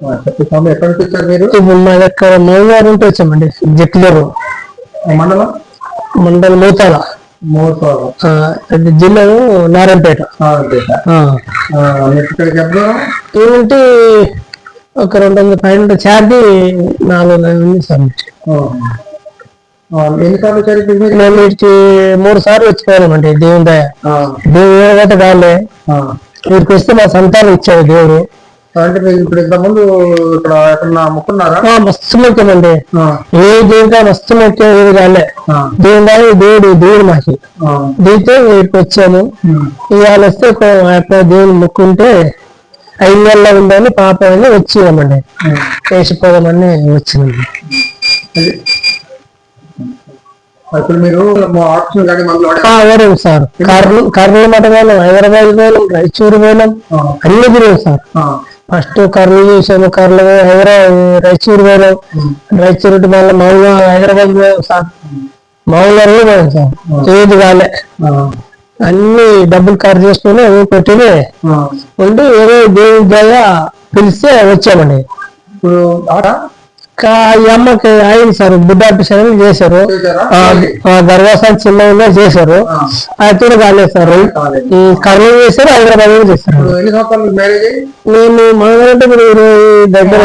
ఆ, చెప్పు స్వామి ఎక్కడి నుంచి వచ్చారు మీరు? ఇప్పుడు మా దగ్గర మౌగారు ఉంటే వచ్చామండి జట్లేరు. మండలం? మండల మూతాల. జిల్లాలో నారాయణపేట. ఏమంటే ఒక రెండు వందల పైన ఛార్జీ నాలుగు వందల ఉంది సార్. వీటికి మూడు సార్లు వచ్చిపోయామండి దేవుని దయ. దేవుడు కాలే. వీరికి వస్తే మా సంతానం ఇచ్చాడు దేవుడు. అంటే మీరు ఇప్పుడు ఇంత ముందు ఇక్కడ ఎక్కడన్నా మస్తు ముఖ్యమండి ఏ దేవుడికా మస్తు ముఖ్యం ఏది దేవుడు దేవుడు మాకి. దీంతో వచ్చాము ఉమ్, ఇవాళ వస్తే దేవుని ముక్కుంటే ఐదు నెలల ఉందని పాప అని ఉమ్. వేసిపోదామని అది. ఇప్పుడు మీరు ఆప్షన్ కానీ సార్. కర్నూలు కర్నూలు మఠం పోయినాం హైదరాబాద్ పోయినాం రాయచూరు పోయినాం అన్ని తిరిగాం సార్. ఫస్ట్ కర్నూలు చూసాము కర్నూలు హైదరాబాద్ రాయచూరు పోయినాం ఉమ్, రాయచూరు మళ్ళీ మౌగా హైదరాబాద్ పోయాం సార్. మౌలో పోయాం సార్. ఏది కాలే అన్ని డబ్బులు ఖర్చు చేసుకుని కొట్టిని. ఉండి ఏదో దేవుడి దయ పిలిస్తే వచ్చామండి. ఇప్పుడు ఈ అమ్మకి అయింది సార్ అని చేశారు. చేశారా? ఆ, ఆ గర్భాసం చిన్నగా చేశారు. ఆ, అయితే కాలేదు సార్. కర్నూలు చేశారు హైదరాబాద్లో చేశారు. మేము మామూలు మీరు ఇరవై దగ్గర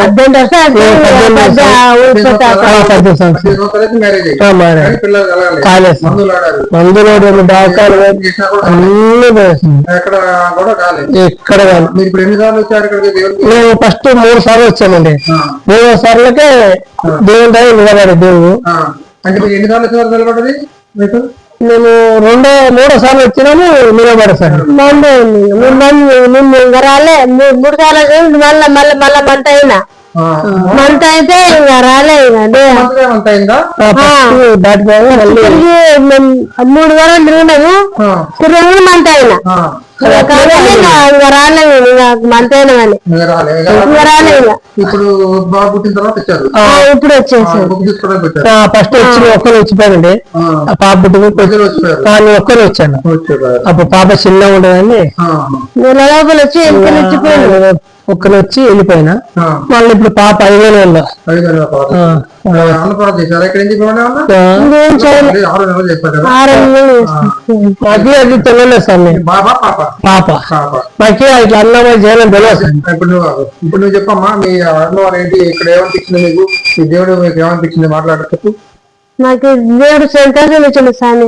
కాలేదు మందులు అన్ని పోయేసింది. ఎక్కడ ఫస్ట్ మూడు సార్లు వచ్చామండి. ఆ, మూడో సార్లకే దేవుని దయ నిలబడే దేవుడు. అంటే మీరు వచ్చేవారు నిలబడ్డది మీకు? మేము రెండో మూడో సార్లు వచ్చినాము నిలబడే సార్. నిన్ను రాలే. మూ- మూడు సార్లు మళ్ళా మళ్ళీ మళ్ళా మంట అయినా. మంట అయితే ఇంకా రాలే. మూడు వారాలు తిరిగినాము. తిరిగి మంట అయినా. కానీ. ఇప్పుడు బాబు పుట్టిన తర్వాత వచ్చారు. ఆ, ఇప్పుడు ఫస్ట్ వచ్చి ఒక్కరు ఆ. పాప వచ్చిపోయారు కానీ ఒక్కరు వచ్చాను. వచ్చారు. అప్పుడు పాప చిన్నగా ఉండదని లోపల వచ్చి ఎలుకలు వచ్చిపోయింది ఒక్కరు వచ్చి వెళ్ళిపోయినా. ఆ. మళ్ళీ ఇప్పుడు పాప ఐదు నెలలు ఐదు నెలల పాప. అన్నప్రాసం చేశారు? ఇక్కడ ఎందుకు ఇవ్వండి ఏమన్నా? ఇంకేం చేయలే ఆరు నెలలు చేశారు కదా. ఆరు నెలలు మాకి అది తెలియలేదు సార్ పాప? మాకి ఇట్లా అన్నమా చేయడం తెలియదు. ఇప్పుడు ఇప్పుడు నువ్వు చెప్పమ్మా మీ అన్నవారు ఏంటి ఇక్కడ ఏమనిపించింది నీకు? ఈ దేవుడు మీకు ఏమనిపించింది మాట్లాడటప్పుడు నాకు దేవుడు సంతోషం ఇచ్చిండు స్వామి.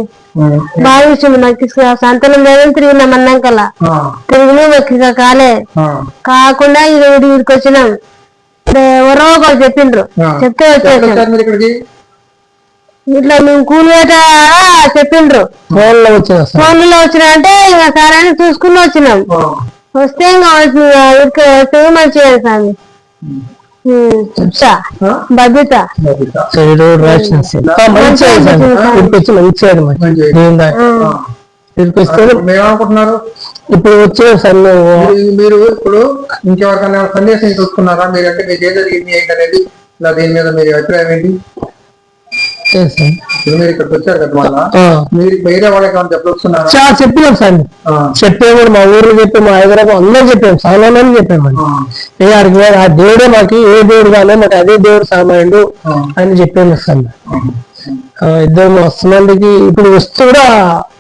బాగా ఇచ్చిండు నాకు సంతానం లేదని తిరిగినాం అన్నాకల్లా తిరిగి ఇక కాలే. కాకుండా ఇది ఊరికి వచ్చినాం. ఎవరో ఒకరు చెప్పిండ్రు. చెప్తే ఇక్కడికి? ఇట్లా మేము కూలివేట చెప్పిండ్రు. ఫోన్లో వచ్చినా అంటే ఇంకా సరే అని చూసుకుని వచ్చినాం. వస్తే ఇంకా మంచిగా స్వామి. ఇక్కడికి మరి. ఆ. ఇక్కడికి వస్తే ఇప్పుడు వచ్చే సార్ మీరు- మీరు ఇప్పుడు ఇంకెవరికైనా సందేశం చూసుకున్నారా మీరంటే మీకు ఏం జరిగింది ఏంటి అనేది ఇలా దీని మీద మీ అభిప్రాయం ఏంటి. ఇప్పుడు మీరు ఇక్కడికి వచ్చారు కదా మళ్ళా? ఆ. మీరు వేరే వాళ్ళకి ఏమైనా చెప్పొస్తున్నారా చాలా చెప్పినాం సార్. చెప్పాము మా ఊర్లో చెప్పాము హైదరాబాద్ అందరూ చెప్పాము చాలా మంది చెప్పాము ఏ అడిగి ఆ దేవుడే మాకు ఏ దేవుడు కాలే మాకు అదే దేవుడు సామాన్యుడు. అని చెప్పాము సార్. ఆ, ఇద్దరు మస్తు మందికి ఇప్పుడు వస్తూ కూడా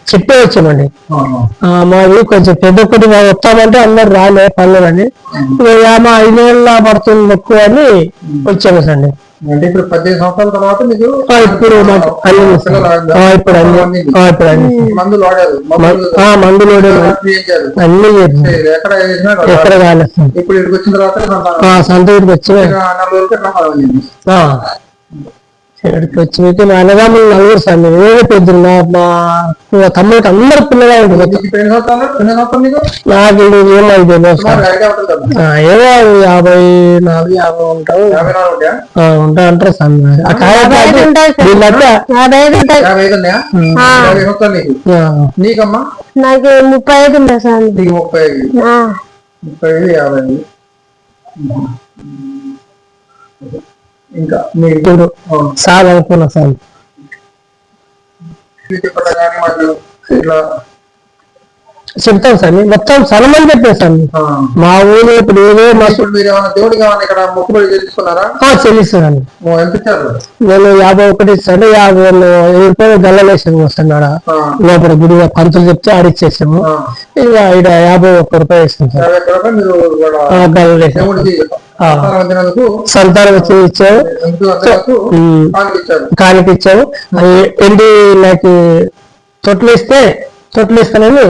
చెప్పే వచ్చామండి మాది కొంచెం పెద్ద ఒకటి వస్తామంటే అందరు రాలే పనులని మా ఐదేళ్ళ పడుతుంది ఎక్కువ అని వచ్చాము అంటే ఇప్పుడు పద్దెనిమిది సంవత్సరాల తర్వాత మీకు ఇప్పుడు ఇప్పుడు అన్ని ఇప్పుడు అన్ని. మందులు వాడారు. మందులు అన్ని. ఎక్కడ కాలేదు ఇప్పుడు ఇక్కడికి వచ్చిన తర్వాత సంతానం. ఆ, సంతూరికి ఇక్కడికి వచ్చి మీకు మా అన్నదమ్ములు నలుగురు సార్ మేము ఏదో పెద్దలు మా తమ్ముడికి అందరు పిల్లగా ఉంటుంది నాకు? ఇది ఏమో ఇది తెలియదు సార్. సుమారు ఐడియా ఉంటుంది కదా ఆ, ఏదో యాభై నాలుగు యాభై నాలుగు ఉంటాయా? ఆ, ఉంటా అంటారు సార్. మరి. ఆ కాయ సార్. నీకు? ఆ, నీకమ్మా? నాకు ముప్పై ఐదు ఉంటాయి నీకు ముప్పై ఐదు. ఆ, ముప్పై ఐదు యాభై ఇంకా మీరు సార్ అనుకున్నా సార్. చెప్తాం సార్ మొత్తం సలమని చెప్పాను సార్. మా ఊళ్ళో ఇప్పుడు ఏదో మా ఇప్పుడు మీరు ఏమైనా దేవుడికి ఏమైనా ఇక్కడ మొక్కుబడి చేసుకున్నారా చెల్లిస్తాను ఓ, ఎంత ఇచ్చారు? నేను యాభై ఒకటి ఇస్తాను యాభై వెయ్యి రూపాయలు గల్లలేసాము వస్తున్నాడు. లోపల గుడి పంతులు చెప్తే ఆడిచ్చేసాము. ఇక ఇక్కడ యాభై ఒక్క రూపాయలు ఇస్తాం సార్. గల్లలేసాము సంతానం ఉమ్. కానుక అది ఎండి నాకు తొట్లు? ఇస్తే తొట్లు? ఇస్తానని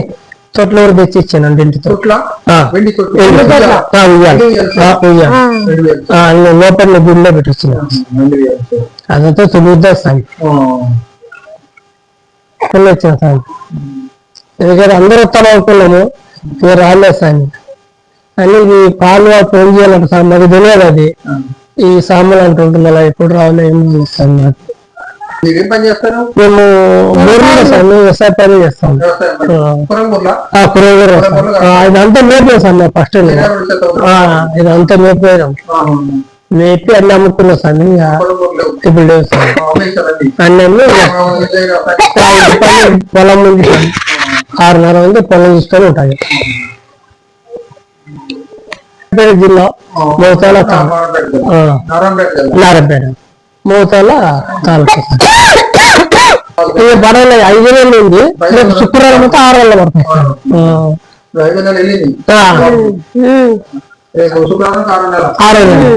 తొట్లు వరకు తెచ్చి ఇచ్చాను అండి ఇంటితో లోపల గుడిలో వేలు అదంతా తొమ్మిది ఆ. కొన్ని వచ్చిన సార్ ఎందుకంటే అందరూ అనుకున్నాము ఇక రాలేదు సార్. అని ఇది పాలు ఫోన్ చేయాలంట సార్ మాకు తెలియదు అది. ఈ సామాన్లు అంటుంటుంది అలా ఎప్పుడు రావాలి ఏం నాకు మీరేం పని చేస్తారు? మేము ఊర్లో సార్ మేము వ్యవసాయ పని చేస్తాం. ఇదంతా మేపేం సార్ మేము ఫస్ట్ శ్రీరాముడి చేత ఉంది. ఇదంతా. మేపి అన్ని అమ్ముకున్నాం సార్. ఇప్పుడు. అన్ని అమ్మి పొలం ఉంది ఆరున్నర ఉంది పొలం చూసుకొని ఉంటాయి పేరు జిల్లా మోతాల నారాయణపేట నారాయణపేట. నారాయణపేట. మోతాల తాలూకా ఇక పడవలే ఐదు వేలు ఉంది. రేపు శుక్రవారం అయితే ఆరు వేల పడుతుంది నెలలు ఆరు నెలలు